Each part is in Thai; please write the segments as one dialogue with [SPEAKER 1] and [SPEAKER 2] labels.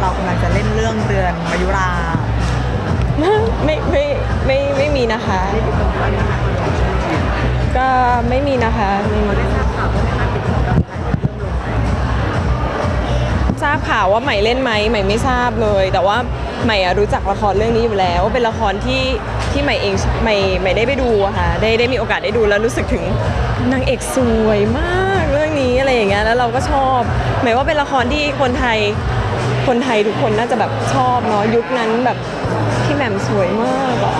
[SPEAKER 1] เรากำลังจะเล่นเรื่องเรือนมายุรา
[SPEAKER 2] ไม่ไม่ไม่ไม่มีนะคะ ก็ไม่มีนะคะไม่มีทราบข่าวว่าใหม่เล่นไหมใหม่ไม่ทราบเลย แต่ว่าใหม่อะรู้จักละครเรื่องนี้อยู่แล้วเป็นละครที่ที่ใหม่เองใหม่ใหม่ได้ไปดูอะค่ะได้ได้มีโอกาสได้ดูแล้วรู้สึกถึงนางเอกสวยมากเรื่องนี้อะไรอย่างเงี้ยแล้วเราก็ชอบ หมายว่าเป็นละครที่คนไทย คนไทยทุกคนน่าจะแบบชอบเนาะยุคนั้นแบบพี่แหม่มสวยมากอะ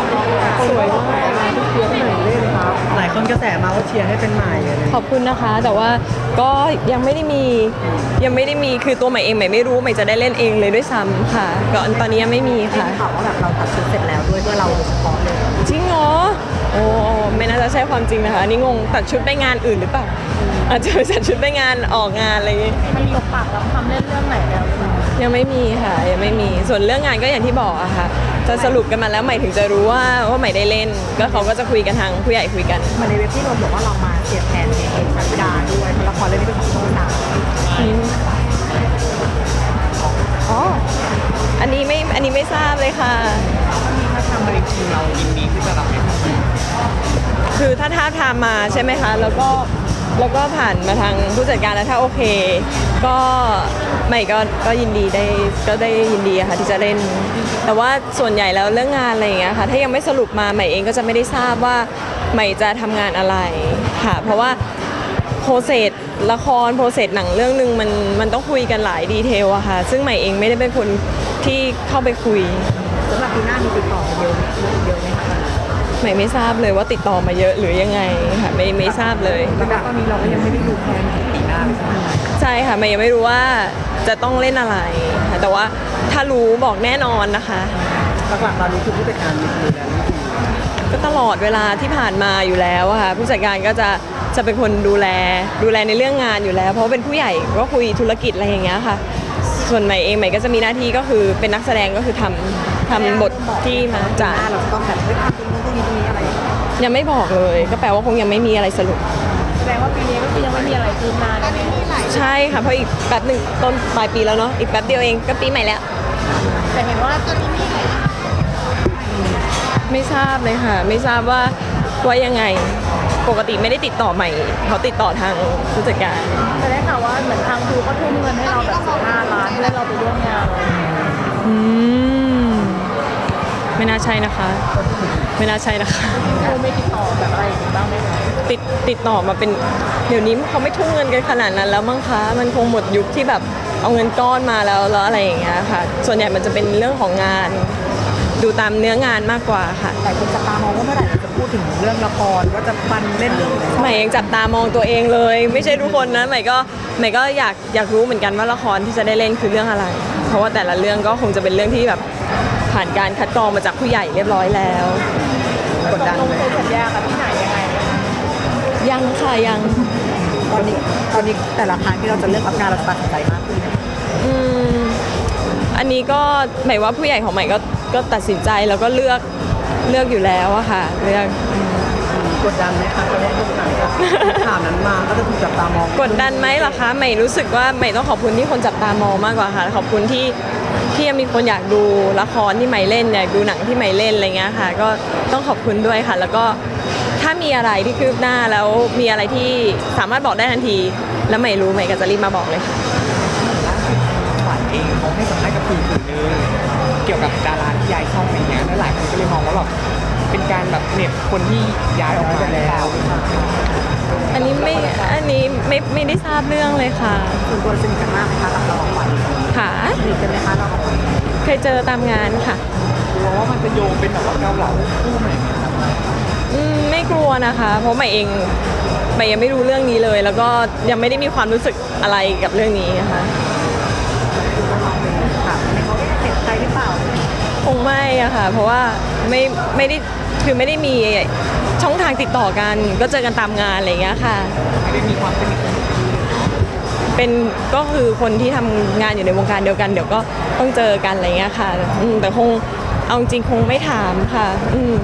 [SPEAKER 2] สวยมาก
[SPEAKER 1] เชียร์ให้ใหม่เล่นครับ หลายคนกระแสมาว่าเชียร์ให้เป็นใหม่อะไรอย่างเงี้ย
[SPEAKER 2] ขอบคุณนะคะ แต่ว่าก็ยังไม่ได้มียังไม่ได้มีคือตัวใหม่เองใหม่ไม่รู้ใหม่จะได้เล่นเองเลยด้วยซ้ำค่ะก็ตอนนี้ยังไม่มีค่ะ
[SPEAKER 1] ข่าวว่าแบบเราตัดชุดเสร็จแล้วด้วยเพื่อเราโดยเฉพาะเลย
[SPEAKER 2] จริงเหรอโอ้ไม่น่าจะใช่ความจริงนะคะอันนี่งงตัดชุดไปงานอื่นหรือเปล่าอาจจะไปตัดชุดไปงานออกงานอะไรอย่างงี้
[SPEAKER 3] มันตกปากรับคำเล่นเรื่องไหนแล้วคุณ
[SPEAKER 2] ยังไม่มีค่ะยังไม่มีส่วนเรื่องงานก็อย่างที่บอกอะค่ะ จะสรุปกันมาแล้วใหม่ถึงจะรู้ว่าว่าใหม่ได้เล่น ก็เขาก็จะคุยกันทางผู้ใหญ่คุยกัน
[SPEAKER 1] มาในเว็บที่เราบอกว่าเรามาเสียบแทนในเอกชันดาด้วยเพราะละครเรื่องนี้เป็นของช่องสาม
[SPEAKER 2] อ๋ออันนี้ไม่อันนี้ไม่ทราบเลยค่ะ
[SPEAKER 1] ถ้าทำมาจริงๆเรายินดีที่จะรับให้ทำ
[SPEAKER 2] คือถ้าท้าบทามมาใช่ไหมคะ แล้วก็แล้วก็ผ่านมาทางผู้จัดการแล้วถ้าโอเค ก็ใหม่ก็ก็ยินดีได้ก็ได้ยินดีอะค่ะที่จะเล่น แต่ว่าส่วนใหญ่แล้วเรื่องงานอะไรอย่างเงี้ยค่ะ ถ้ายังไม่สรุปมาใหม่เองก็จะไม่ได้ทราบว่าใหม่จะทำงานอะไรค่ะ เพราะว่าโปรเซสละครโปรเซสหนังเรื่องหนึ่งมันมันต้องคุยกันหลายดีเทลอะค่ะ ซึ่งใหม่เองไม่ได้เป็นคนที่เข้าไปคุย
[SPEAKER 1] สำหรับปีหน้ามีติดต่อมาเยอะไหมเยอะไหมคะ
[SPEAKER 2] ใหม่ไม่ทราบเลยว่าติดต่อมาเยอะหรือยังไงค่ะไม่ไม่ทราบเลย
[SPEAKER 1] แล้วตอนนี้เราก็ยังไม่ได้ดูแพลนถึงปีหน้าเลยใช่ไหม
[SPEAKER 2] ใช่ค่ะใหม่ยังไม่รู้ว่าจะต้องเล่นอะไรค่ะแต่ว่าถ้ารู้บอกแน่นอนนะคะ
[SPEAKER 1] หลักๆตอนนี้คือผู้จัดการมีดูแลนี่คือ
[SPEAKER 2] ก็ตลอดเวลาที่ผ่านมาอยู่แล้วอะค่ะผู้จัดการก็จะจะเป็นคนดูแลดูแลในเรื่องงานอยู่แล้ว เพราะว่าเป็นผู้ใหญ่ก็คุยธุรกิจอะไรอย่างเงี้ยค่ะ ส่วนใหม่เองใหม่ก็จะมีหน้าที่ก็คือเป็นนักแสดงก็คือทำทำบทที่มา
[SPEAKER 1] ปี
[SPEAKER 2] จ่า
[SPEAKER 1] หน้าเราจะต้องแบบเฮ้ยทำตรงนู้นตรงนี้ตรงนี้อะไรอย่างเงี้ย
[SPEAKER 2] ยังไม่บอกเลย ก็แปลว่าคงยังไม่มีอะไรสรุป
[SPEAKER 3] แสดงว่าปีนี้ก็ คือยังไม่มีอะไรคืบหน้าแน่ๆ
[SPEAKER 2] ใช่ค่ะเพราะอีกแป๊บหนึ่งต้นปลายปีแล้วเนาะอีกแป๊บเดียวเองก็ปีใหม่แล้ว
[SPEAKER 3] แต่เห็นว่าตอนนี้มีหลาย
[SPEAKER 2] ไม่ทราบเลยค่ะ ไม่ทราบว่าว่ายังไงปกติไม่ได้ติดต่อใหม่ เขาติดต่อทางผู้จัดการ
[SPEAKER 3] แต่ได้ข่าวว่าเหมือนทางทูก็ทุ่มเงินให้เราแบบ15ล้านเพื่อเราไปร่วมงาน
[SPEAKER 2] อืมไม่น่าใช่นะคะ ไม่น่าใช่นะคะ
[SPEAKER 3] ทูไม่ติดต่อแบบอะไรอย่างงี้บ้างไหมคะ
[SPEAKER 2] ติดติดต่อมาเป็นเดี๋ยวนี้เขาไม่ทุ่มเงินกันขนาดนั้นแล้วมั้งคะมันคงหมดยุคที่แบบเอาเงินก้อนมาแล้วแล้วอะไรอย่างเงี้ยค่ะ ส่วนใหญ่มันจะเป็นเรื่องของงาน ดูตามเนื้องานมากกว่าค่ะ
[SPEAKER 1] แต่คนจับตามองว่าเมื่อไหร่เราจะพูดถึงเรื่องละครว่าจะฟันเล่นเรื่อง
[SPEAKER 2] ใหม่ยังจับตามองตัวเองเลย ไม่ใช่ทุกคนนะใหม่ก็ใหม่ก็อยากอยากรู้เหมือนกันว่าละครที่จะได้เล่นคือเรื่องอะไร เพราะว่าแต่ละเรื่องก็คงจะเป็นเรื่องที่แบบผ่านการคัดกรองมาจากผู้ใหญ่เรียบร้อยแล้ว
[SPEAKER 1] กดดัน
[SPEAKER 3] ลง
[SPEAKER 1] ไหม
[SPEAKER 3] เซ็นสัญญากับที่ไหนยังไงเนี่ ย
[SPEAKER 2] ยังค่ะยัง
[SPEAKER 1] ตอนนี้ตอนนี้แต่ละครั้งที่เราจะเลือกรับงานเราจะตัดสินใจมากขึ้นไหม
[SPEAKER 2] อืมอันนี้ก็หมายว่าผู้ใหญ่ของใหม่ก็ก็ตัดสินใจแล้วก็เลือกเลือกอยู่แล้วอะค่ะเลือก
[SPEAKER 1] กดดันไหมคะตอนนี้ทุกครั้งข่าวนั้นมาก็จะถูกจับตามอง
[SPEAKER 2] กดดันไหมเหรอคะใหม่รู้สึกว่าใหม่ต้องขอบคุณที่คนจับตามองมากกว่าค่ะขอบคุณที่ที่ยังมีคนอยากดูละครที่ใหม่เล่นอยากดูหนังที่ใหม่เล่นอะไรเงี้ยค่ะ ก็ต้องขอบคุณด้วยค่ะ แล้วก็ ถ้ามีอะไรที่คืบหน้าแล้วมีอะไรที่สามารถบอกได้ทันที แล้วใหม่รู้ใหม่ก็จะรีบมาบอกเลยค่ะ
[SPEAKER 4] ขวัญเองเขาให้สัมภาษณ์กับสื่อสื่อหนึงเกี่ยวกับดาราที่ย้ายช่องอะไรเงี้ยแล้วหลายคนก็เลยมองว่าแบบเป็นการแบบเหน็บคนที่ย้ายออกมาแล้ว
[SPEAKER 2] อันนี้ไม่อันนี้ไม่ไม่ได้ทราบเรื่องเลยค่ะ
[SPEAKER 1] ส่วนตัวสนิทกันมากไหมคะกับเราของขวัญ
[SPEAKER 2] ค่ะ
[SPEAKER 1] สนิทกันไหมคะเราของขวัญ
[SPEAKER 2] เคยเจอตามงานค่ะ
[SPEAKER 4] กลัวว่ามันจะโยงเป็นแบบว่าเกาเหลาคู่ใหม่ไหมครับ
[SPEAKER 2] อืมไม่กลัวนะคะ เพราะใหม่เองใหม่ยังไม่รู้เรื่องนี้เลย แล้วก็ยังไม่ได้มีความรู้สึกอะไรกับเรื่องนี้นะคะ
[SPEAKER 1] ค่ะไม่เขาเห็นใครหรือเปล่า
[SPEAKER 2] คงไม่อะค่ะ เพราะว่าไม่ไม่ได้คือไม่ได้มีช่องทางติดต่อกัน ก็เจอกันตามงานอะไรอย่างเงี้ยค่ะ
[SPEAKER 4] ไม่ได้มีความสนิทกัน
[SPEAKER 2] เป็นก็คือคนที่ทำงานอยู่ในวงการเดียวกัน เดี๋ยวก็ต้องเจอกันอะไรเงี้ยค่ะอืมแต่คงเอาจริงๆคงไม่ถามค่ะ อืม